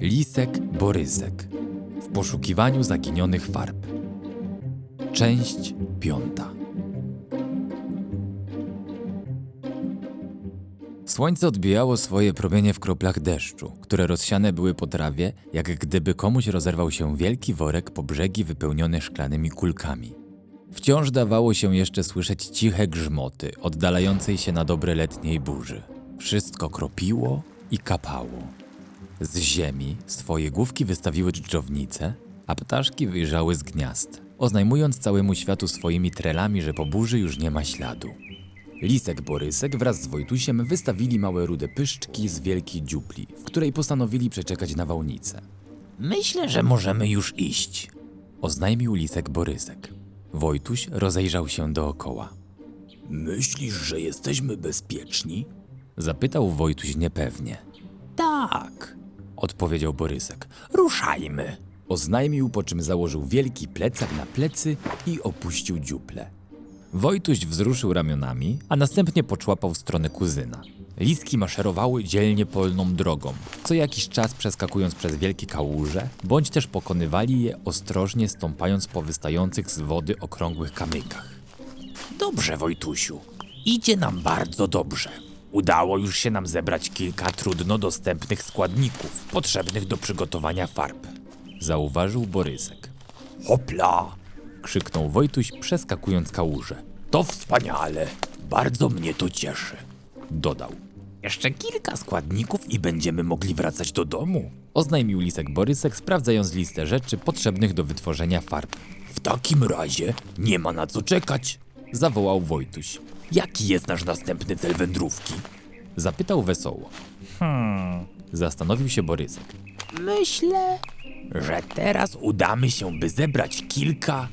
Lisek Borysek w poszukiwaniu zaginionych farb. Część piąta. Słońce odbijało swoje promienie w kroplach deszczu, które rozsiane były po trawie, jak gdyby komuś rozerwał się wielki worek po brzegi wypełniony szklanymi kulkami. Wciąż dawało się jeszcze słyszeć ciche grzmoty oddalającej się na dobre letniej burzy. Wszystko kropiło i kapało. Z ziemi swoje główki wystawiły dżdżownice, a ptaszki wyjrzały z gniazd, oznajmując całemu światu swoimi trelami, że po burzy już nie ma śladu. Lisek Borysek wraz z Wojtusiem wystawili małe rude pyszczki z wielkiej dziupli, w której postanowili przeczekać nawałnicę. Myślę, że możemy już iść, oznajmił Lisek Borysek. Wojtuś rozejrzał się dookoła. Myślisz, że jesteśmy bezpieczni? Zapytał Wojtuś niepewnie. Tak, odpowiedział Borysek. Ruszajmy. Oznajmił, po czym założył wielki plecak na plecy i opuścił dziuplę. Wojtuś wzruszył ramionami, a następnie poczłapał w stronę kuzyna. Listki maszerowały dzielnie polną drogą, co jakiś czas przeskakując przez wielkie kałuże, bądź też pokonywali je ostrożnie stąpając po wystających z wody okrągłych kamykach. Dobrze, Wojtusiu. Idzie nam bardzo dobrze. Udało już się nam zebrać kilka trudno dostępnych składników potrzebnych do przygotowania farb. Zauważył Borysek. Hopla! krzyknął Wojtuś, przeskakując kałużę. To wspaniale! Bardzo mnie to cieszy. Dodał. Jeszcze kilka składników i będziemy mogli wracać do domu. Oznajmił Lisek Borysek, sprawdzając listę rzeczy potrzebnych do wytworzenia farb. W takim razie nie ma na co czekać, zawołał Wojtuś. Jaki jest nasz następny cel wędrówki? Zapytał wesoło. Hmm. Zastanowił się Borysek. Myślę, że teraz udamy się, by zebrać kilka.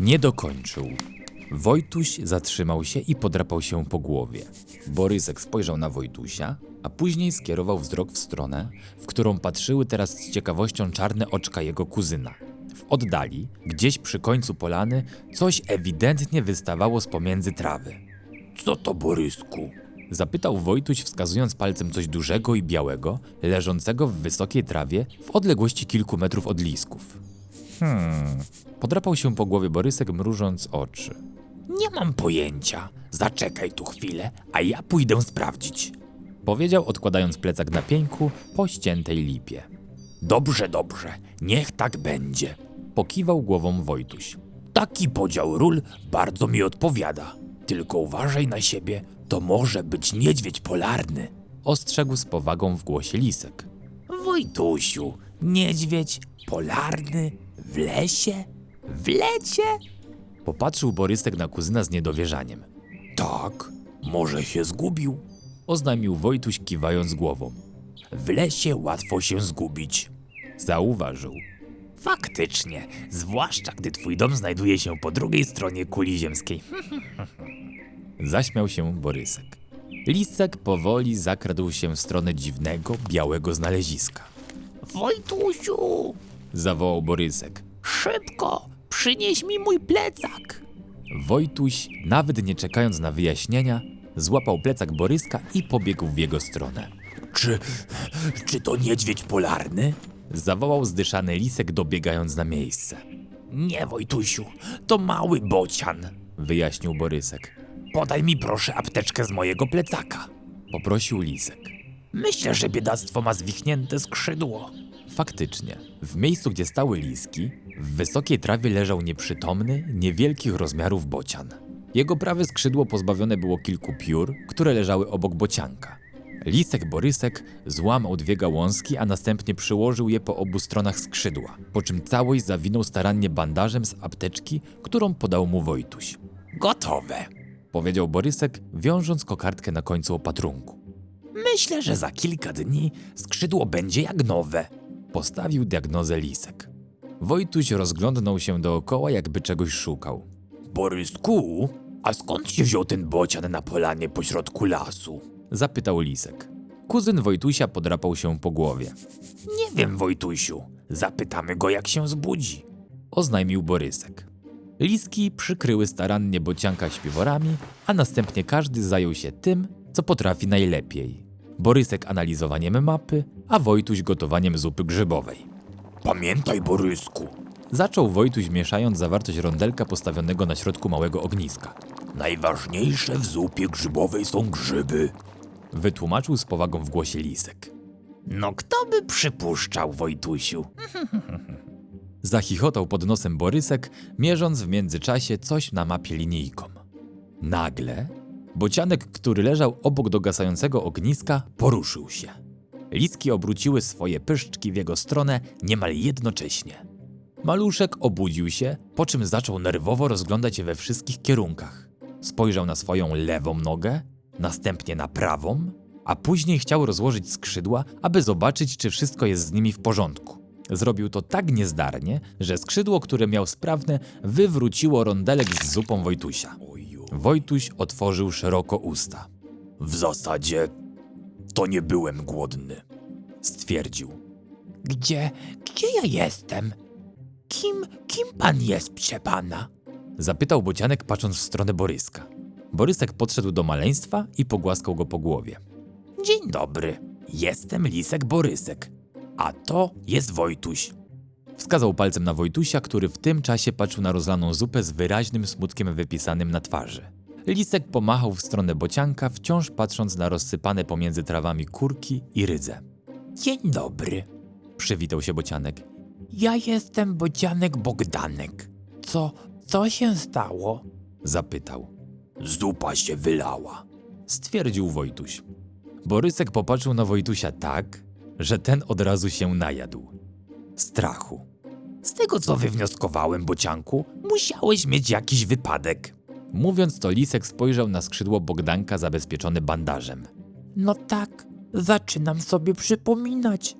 Nie dokończył. Wojtuś zatrzymał się i podrapał się po głowie. Borysek spojrzał na Wojtusia, a później skierował wzrok w stronę, w którą patrzyły teraz z ciekawością czarne oczka jego kuzyna. W oddali, gdzieś przy końcu polany, coś ewidentnie wystawało z pomiędzy trawy. Co to, Borysku? Zapytał Wojtuś, wskazując palcem coś dużego i białego, leżącego w wysokiej trawie w odległości kilku metrów od lisków. Hmm. Podrapał się po głowie Borysek, mrużąc oczy. Nie mam pojęcia. Zaczekaj tu chwilę, a ja pójdę sprawdzić. Powiedział, odkładając plecak na pieńku po ściętej lipie. Dobrze, dobrze, niech tak będzie. Pokiwał głową Wojtuś. Taki podział ról bardzo mi odpowiada. Tylko uważaj na siebie, to może być niedźwiedź polarny. Ostrzegł z powagą w głosie Lisek. Wojtusiu, niedźwiedź polarny w lesie? W lecie? Popatrzył Borysek na kuzyna z niedowierzaniem. Tak, może się zgubił, oznajmił Wojtuś kiwając głową. W lesie łatwo się zgubić, zauważył. Faktycznie, zwłaszcza gdy twój dom znajduje się po drugiej stronie kuli ziemskiej. Zaśmiał się Borysek. Lisek powoli zakradł się w stronę dziwnego, białego znaleziska. Wojtusiu! zawołał Borysek. Szybko! Przynieś mi mój plecak! Wojtuś, nawet nie czekając na wyjaśnienia, złapał plecak Boryska i pobiegł w jego stronę. Czy. czy to niedźwiedź polarny? Zawołał zdyszany lisek, dobiegając na miejsce. Nie, Wojtusiu, to mały bocian, wyjaśnił Borysek. Podaj mi proszę apteczkę z mojego plecaka, poprosił lisek. Myślę, że biedactwo ma zwichnięte skrzydło. Faktycznie, w miejscu, gdzie stały liski, w wysokiej trawie leżał nieprzytomny, niewielkich rozmiarów bocian. Jego prawe skrzydło pozbawione było kilku piór, które leżały obok bocianka. Lisek Borysek złamał dwie gałązki, a następnie przyłożył je po obu stronach skrzydła, po czym całość zawinął starannie bandażem z apteczki, którą podał mu Wojtuś. Gotowe, powiedział Borysek, wiążąc kokardkę na końcu opatrunku. Myślę, że za kilka dni skrzydło będzie jak nowe, postawił diagnozę Lisek. Wojtuś rozglądnął się dookoła, jakby czegoś szukał. Borysku, a skąd się wziął ten bocian na polanie pośrodku lasu? Zapytał Lisek. Kuzyn Wojtusia podrapał się po głowie. Nie wiem, Wojtusiu. Zapytamy go, jak się zbudzi. Oznajmił Borysek. Liski przykryły starannie bocianka śpiworami, a następnie każdy zajął się tym, co potrafi najlepiej. Borysek analizowaniem mapy, a Wojtuś gotowaniem zupy grzybowej. Pamiętaj, Borysku, Zaczął Wojtuś mieszając zawartość rondelka postawionego na środku małego ogniska. najważniejsze w zupie grzybowej są grzyby. Wytłumaczył z powagą w głosie Lisek. No kto by przypuszczał, Wojtusiu? Zachichotał pod nosem Borysek, mierząc w międzyczasie coś na mapie linijką. Nagle bocianek, który leżał obok dogasającego ogniska, poruszył się. Listki obróciły swoje pyszczki w jego stronę niemal jednocześnie. Maluszek obudził się, po czym zaczął nerwowo rozglądać się we wszystkich kierunkach. Spojrzał na swoją lewą nogę, następnie na prawą, a później chciał rozłożyć skrzydła, aby zobaczyć, czy wszystko jest z nimi w porządku. Zrobił to tak niezdarnie, że skrzydło, które miał sprawne, wywróciło rondelek z zupą Wojtusia. Wojtuś otworzył szeroko usta. W zasadzie to nie byłem głodny. Stwierdził. Gdzie, gdzie ja jestem? Kim, kim pan jest, prze pana? Zapytał bocianek, patrząc w stronę Boryska. Borysek podszedł do maleństwa i pogłaskał go po głowie. Dzień dobry, jestem Lisek Borysek, a to jest Wojtuś. Wskazał palcem na Wojtusia, który w tym czasie patrzył na rozlaną zupę z wyraźnym smutkiem wypisanym na twarzy. Lisek pomachał w stronę bocianka, wciąż patrząc na rozsypane pomiędzy trawami kurki i rydze. Dzień dobry, Przywitał się bocianek. ja jestem Bocianek Bogdanek. Co, co się stało? Zapytał. Zupa się wylała. Stwierdził Wojtuś. Borysek popatrzył na Wojtusia tak, że ten od razu się najadł. Strachu. Z tego co wywnioskowałem, Bocianku, musiałeś mieć jakiś wypadek. Mówiąc to, Lisek spojrzał na skrzydło Bogdanka zabezpieczone bandażem. No tak, zaczynam sobie przypominać.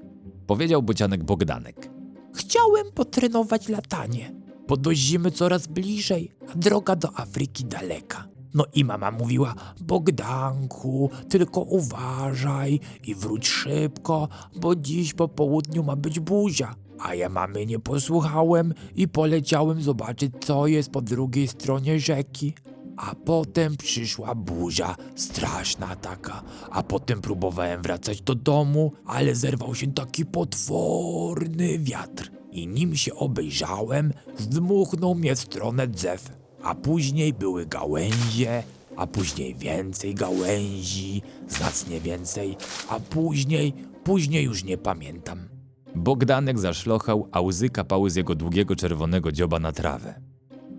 Powiedział bocianek Bogdanek. Chciałem potrenować latanie. Bo do zimy coraz bliżej, a droga do Afryki daleka. No i mama mówiła, Bogdanku, tylko uważaj i wróć szybko, bo dziś po południu ma być buzia. A ja mamy nie posłuchałem i poleciałem zobaczyć, co jest po drugiej stronie rzeki. A potem przyszła buzia, straszna taka. A potem próbowałem wracać do domu, ale zerwał się taki potworny wiatr. I nim się obejrzałem, zdmuchnął mnie w stronę drzew. A później były gałęzie, a później więcej gałęzi, znacznie więcej, a później, później już nie pamiętam. Bogdanek zaszlochał, a łzy kapały z jego długiego czerwonego dzioba na trawę.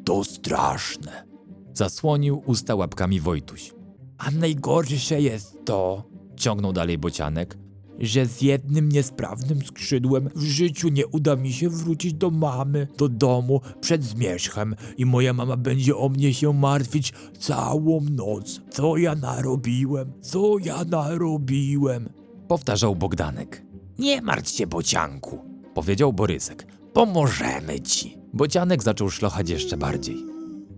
To straszne. Zasłonił usta łapkami Wojtuś. A najgorsze jest to, Ciągnął dalej bocianek. Że z jednym niesprawnym skrzydłem w życiu nie uda mi się wrócić do mamy, do domu przed zmierzchem i moja mama będzie o mnie się martwić całą noc. Co ja narobiłem? Co ja narobiłem? Powtarzał Bogdanek. Nie martw się, bocianku. Powiedział Borysek. Pomożemy ci. Bocianek zaczął szlochać jeszcze bardziej.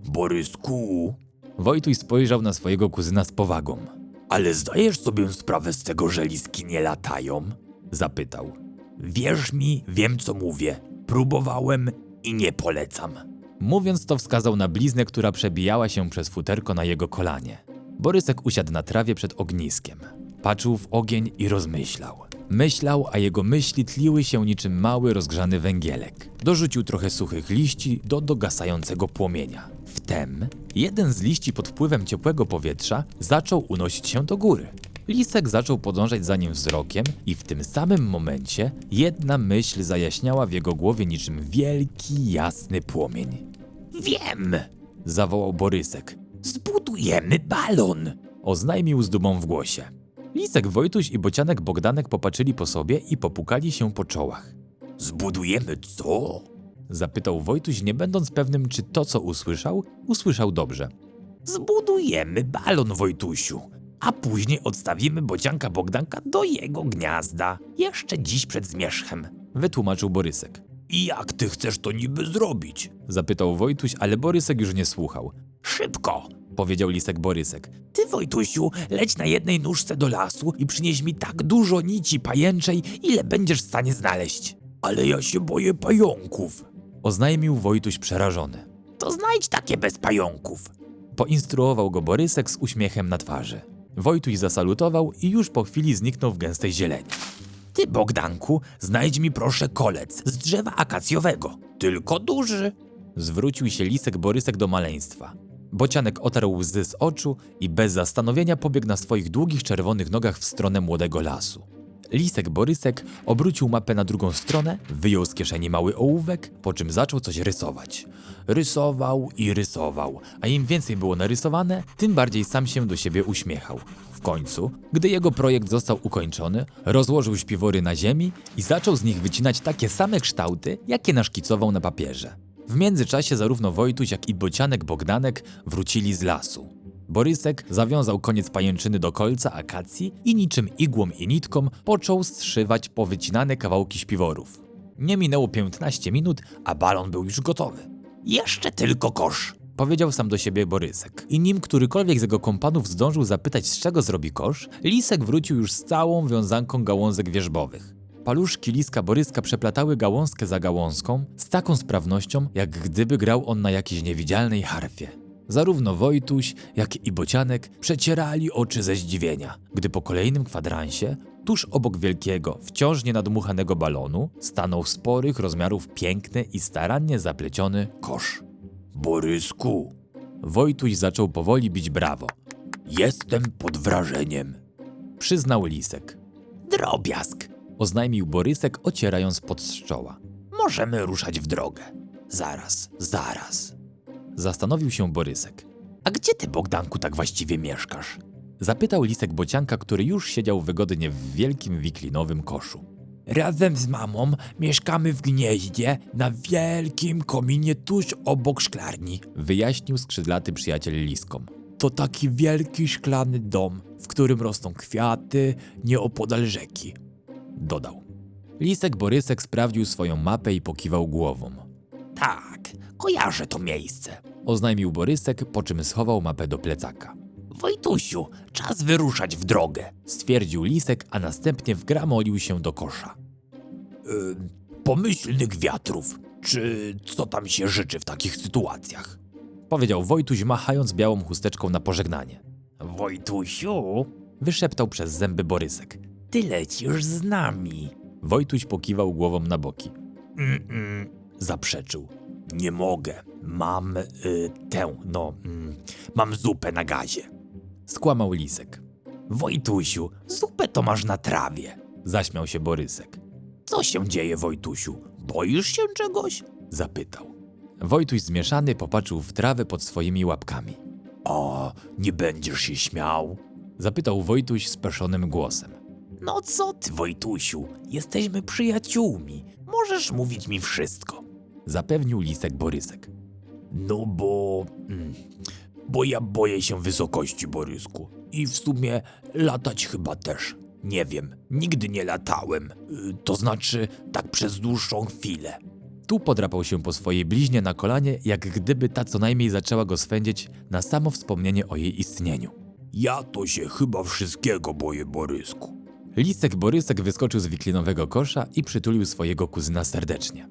Borysku, Wojtuś spojrzał na swojego kuzyna z powagą. Ale zdajesz sobie sprawę z tego, że liski nie latają? Zapytał. Wierz mi, wiem co mówię. Próbowałem i nie polecam. Mówiąc to wskazał na bliznę, która przebijała się przez futerko na jego kolanie. Borysek usiadł na trawie przed ogniskiem. Patrzył w ogień i rozmyślał. Myślał, a jego myśli tliły się niczym mały rozgrzany węgielek. Dorzucił trochę suchych liści do dogasającego płomienia. Wtem jeden z liści pod wpływem ciepłego powietrza zaczął unosić się do góry. Lisek zaczął podążać za nim wzrokiem i w tym samym momencie jedna myśl zajaśniała w jego głowie niczym wielki, jasny płomień. Wiem! Zawołał Borysek. Zbudujemy balon! Oznajmił z dumą w głosie. Lisek, Wojtuś i Bocianek Bogdanek popatrzyli po sobie i popukali się po czołach. Zbudujemy co? Zapytał Wojtuś, nie będąc pewnym, czy to, co usłyszał, usłyszał dobrze. Zbudujemy balon, Wojtusiu. A później odstawimy bocianka Bogdanka do jego gniazda. Jeszcze dziś przed zmierzchem. Wytłumaczył Borysek. I jak ty chcesz to niby zrobić? Zapytał Wojtuś, ale Borysek już nie słuchał. Szybko! Powiedział Lisek Borysek. Ty, Wojtusiu, leć na jednej nóżce do lasu i przynieś mi tak dużo nici pajęczej, ile będziesz w stanie znaleźć. Ale ja się boję pająków. Oznajmił Wojtuś przerażony. To znajdź takie bez pająków. Poinstruował go Borysek z uśmiechem na twarzy. Wojtuś zasalutował i już po chwili zniknął w gęstej zieleni. Ty, Bogdanku, znajdź mi proszę kolec z drzewa akacjowego, tylko duży. Zwrócił się lisek Borysek do maleństwa. Bocianek otarł łzy z oczu i bez zastanowienia pobiegł na swoich długich czerwonych nogach w stronę młodego lasu. Lisek Borysek obrócił mapę na drugą stronę, wyjął z kieszeni mały ołówek, po czym zaczął coś rysować. Rysował i rysował, a im więcej było narysowane, tym bardziej sam się do siebie uśmiechał. W końcu, gdy jego projekt został ukończony, rozłożył śpiwory na ziemi i zaczął z nich wycinać takie same kształty, jakie naszkicował na papierze. W międzyczasie zarówno Wojtuś, jak i Bocianek Bogdanek wrócili z lasu. Borysek zawiązał koniec pajęczyny do kolca akacji i niczym igłą i nitką począł strzywać powycinane kawałki śpiworów. Nie minęło 15 minut, a balon był już gotowy. Jeszcze tylko kosz. Powiedział sam do siebie Borysek. I nim którykolwiek z jego kompanów zdążył zapytać, z czego zrobi kosz, Lisek wrócił już z całą wiązanką gałązek wierzbowych. Paluszki liska Boryska przeplatały gałązkę za gałązką z taką sprawnością, jak gdyby grał on na jakiejś niewidzialnej harfie. Zarówno Wojtuś, jak i Bocianek przecierali oczy ze zdziwienia, gdy po kolejnym kwadransie, tuż obok wielkiego, wciąż nienadmuchanego balonu, stanął sporych rozmiarów piękny i starannie zapleciony kosz. Borysku, Wojtuś zaczął powoli bić brawo. jestem pod wrażeniem. Przyznał Lisek. Drobiazg. Oznajmił Borysek, ocierając pod z czoła. Możemy ruszać w drogę. Zaraz, zaraz. Zastanowił się Borysek. A gdzie ty, Bogdanku, tak właściwie mieszkasz? Zapytał Lisek Bocianka, który już siedział wygodnie w wielkim wiklinowym koszu. Razem z mamą mieszkamy w gnieździe na wielkim kominie tuż obok szklarni. Wyjaśnił skrzydlaty przyjaciel Liskom. To taki wielki szklany dom, w którym rosną kwiaty nieopodal rzeki. Dodał. Lisek Borysek sprawdził swoją mapę i pokiwał głową. Tak, kojarzę to miejsce. Oznajmił Borysek, po czym schował mapę do plecaka. Wojtusiu, czas wyruszać w drogę. Stwierdził Lisek, a następnie wgramolił się do kosza. Ym, pomyślnych wiatrów. Czy co tam się życzy w takich sytuacjach? Powiedział Wojtuś, machając białą chusteczką na pożegnanie. Wojtusiu, Wyszeptał przez zęby Borysek. ty lecisz z nami. Wojtuś pokiwał głową na boki. Mm-mm, zaprzeczył. Nie mogę. Mam y, tę, no, mm, mam zupę na gazie. Skłamał Lisek. Wojtusiu, zupę to masz na trawie. Zaśmiał się Borysek. Co się dzieje, Wojtusiu? Boisz się czegoś? Zapytał. Wojtuś zmieszany popatrzył w trawę pod swoimi łapkami. O, nie będziesz się śmiał. Zapytał Wojtuś speszonym głosem. No co ty, Wojtusiu? Jesteśmy przyjaciółmi. Możesz mówić mi wszystko. Zapewnił Lisek Borysek. No bo. Mm, bo ja boję się wysokości, Borysku. I w sumie latać chyba też. Nie wiem, nigdy nie latałem. Y, to znaczy, tak przez dłuższą chwilę. Tu podrapał się po swojej bliźnie na kolanie, jak gdyby ta co najmniej zaczęła go swędzić na samo wspomnienie o jej istnieniu. Ja to się chyba wszystkiego boję, Borysku. Lisek Borysek wyskoczył z wiklinowego kosza i przytulił swojego kuzyna serdecznie.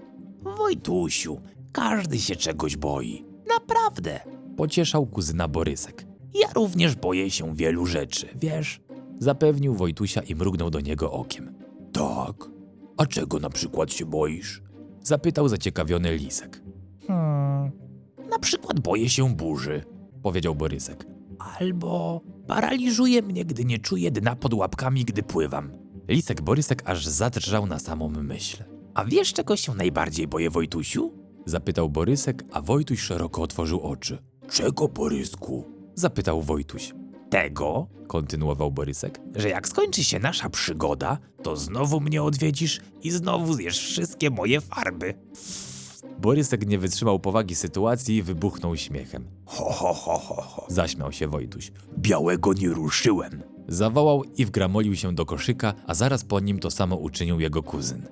Wojtusiu, każdy się czegoś boi. Naprawdę. Pocieszał kuzyna Borysek. Ja również boję się wielu rzeczy, wiesz? Zapewnił Wojtusia i mrugnął do niego okiem. Tak. A czego na przykład się boisz? Zapytał zaciekawiony Lisek. Hmm. Na przykład boję się burzy. Powiedział Borysek. Albo paraliżuje mnie, gdy nie czuję dna pod łapkami, gdy pływam. Lisek Borysek aż zadrżał na samą myśl. A wiesz, czego się najbardziej boję, Wojtusiu? Zapytał Borysek, a Wojtuś szeroko otworzył oczy. Czego, Borysku? Zapytał Wojtuś. Tego, Kontynuował Borysek. że jak skończy się nasza przygoda, to znowu mnie odwiedzisz i znowu zjesz wszystkie moje farby. Borysek nie wytrzymał powagi sytuacji i wybuchnął śmiechem. Ho, ho, ho, ho, ho. Zaśmiał się Wojtuś. Białego nie ruszyłem. Zawołał i wgramolił się do koszyka, a zaraz po nim to samo uczynił jego kuzyn.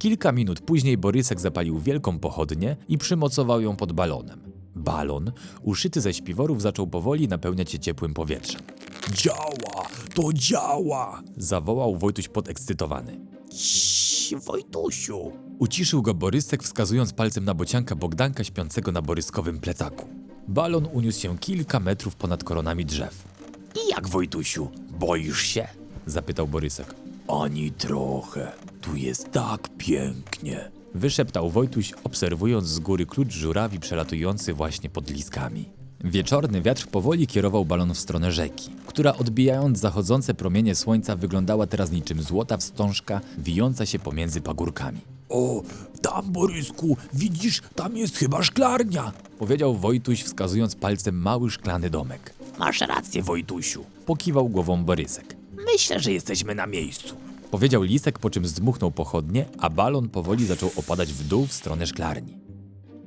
Kilka minut później Borysek zapalił wielką pochodnię i przymocował ją pod balonem. Balon, uszyty ze śpiworów, zaczął powoli napełniać się ciepłym powietrzem. Działa, to działa. Zawołał Wojtuś podekscytowany. Ciii, Wojtusiu. Uciszył go Borysek, wskazując palcem na bocianka Bogdanka śpiącego na boryskowym plecaku. Balon uniósł się kilka metrów ponad koronami drzew. I jak, Wojtusiu, boisz się? Zapytał Borysek. Ani trochę. Tu jest tak pięknie. Wyszeptał Wojtuś, obserwując z góry klucz żurawi przelatujący właśnie pod liskami. Wieczorny wiatr powoli kierował balon w stronę rzeki, która odbijając zachodzące promienie słońca wyglądała teraz niczym złota wstążka wijąca się pomiędzy pagórkami. O, tam Borysku, widzisz, tam jest chyba szklarnia. Powiedział Wojtuś, wskazując palcem mały szklany domek. Masz rację, Wojtusiu. Pokiwał głową Borysek. Myślę, że jesteśmy na miejscu. Powiedział Lisek, po czym zdmuchnął pochodnie, a balon powoli zaczął opadać w dół w stronę szklarni.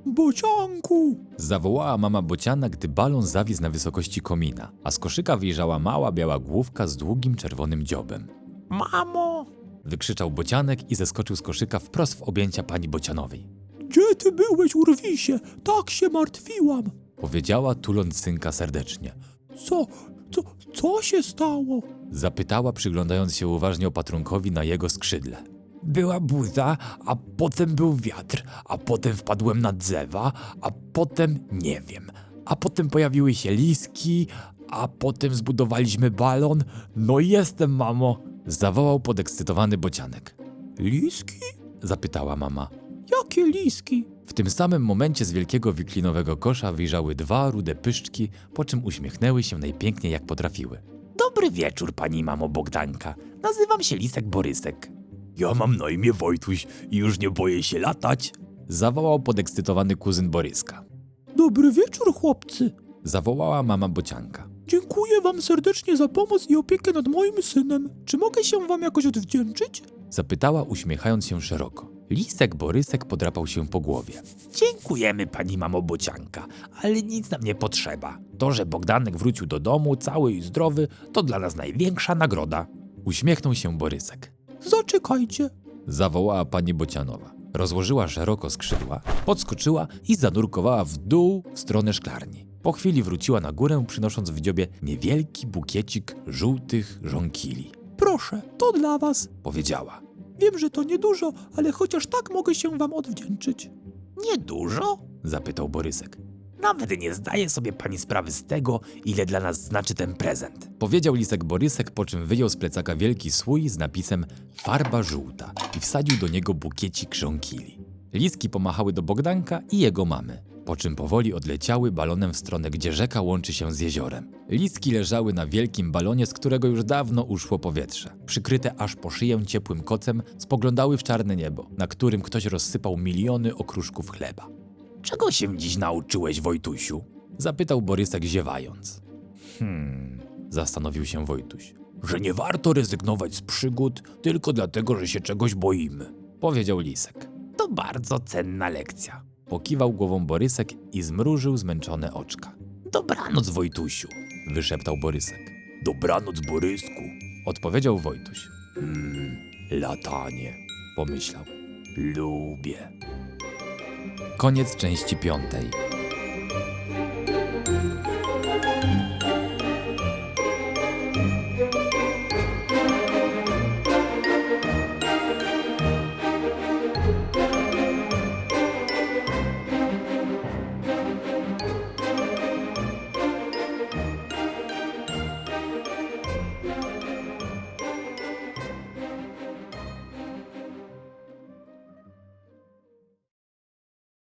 Bocianku! Zawołała mama bociana, gdy balon zawisł na wysokości komina, a z koszyka wyjrzała mała biała główka z długim czerwonym dziobem. Mamo! Wykrzyczał bocianek i zeskoczył z koszyka wprost w objęcia pani bocianowej. Gdzie ty byłeś, Urwisie? Tak się martwiłam. Powiedziała, tuląc synka serdecznie. Co, co, się stało? Zapytała, przyglądając się uważnie opatrunkowi na jego skrzydle. Była burza, a potem był wiatr, a potem wpadłem na drzewa, a potem nie wiem. A potem pojawiły się liski, a potem zbudowaliśmy balon. No i jestem, mamo. Zawołał podekscytowany bocianek. Liski? Zapytała mama. Jakie liski? W tym samym momencie z wielkiego wiklinowego kosza wyjrzały dwa rude pyszczki, po czym uśmiechnęły się najpiękniej jak potrafiły. Dobry wieczór, pani mamo Bogdanka. Nazywam się Lisek Borysek. Ja mam na imię Wojtuś i już nie boję się latać. Zawołał podekscytowany kuzyn Boryska. Dobry wieczór, chłopcy. Zawołała mama bocianka. Dziękuję wam serdecznie za pomoc i opiekę nad moim synem. Czy mogę się wam jakoś odwdzięczyć? Zapytała uśmiechając się szeroko. Lisek Borysek podrapał się po głowie. Dziękujemy pani mamo Bocianka, ale nic nam nie potrzeba. To, że Bogdanek wrócił do domu cały i zdrowy, to dla nas największa nagroda. Uśmiechnął się Borysek. Zaczekajcie. Zawołała pani Bocianowa. Rozłożyła szeroko skrzydła, podskoczyła i zanurkowała w dół w stronę szklarni. Po chwili wróciła na górę, przynosząc w dziobie niewielki bukiecik żółtych żonkili. Proszę, to dla was. Powiedziała. Wiem, że to niedużo, ale chociaż tak mogę się wam odwdzięczyć. Niedużo? Zapytał Borysek. Nawet nie zdaje sobie pani sprawy z tego, ile dla nas znaczy ten prezent. Powiedział Lisek Borysek, po czym wyjął z plecaka wielki słój z napisem farba żółta i wsadził do niego bukiecik żonkili. Liski pomachały do Bogdanka i jego mamy, po czym powoli odleciały balonem w stronę, gdzie rzeka łączy się z jeziorem. Liski leżały na wielkim balonie, z którego już dawno uszło powietrze. Przykryte aż po szyję ciepłym kocem, spoglądały w czarne niebo, na którym ktoś rozsypał miliony okruszków chleba. Czego się dziś nauczyłeś, Wojtusiu? Zapytał Borysek ziewając. Hmm, zastanowił się Wojtuś. Że nie warto rezygnować z przygód tylko dlatego, że się czegoś boimy. Powiedział Lisek. To bardzo cenna lekcja. Pokiwał głową Borysek i zmrużył zmęczone oczka. Dobranoc, Wojtusiu. Wyszeptał Borysek. Dobranoc, Borysku. Odpowiedział Wojtuś. Hmm, latanie. Pomyślał. Lubię. Koniec części piątej.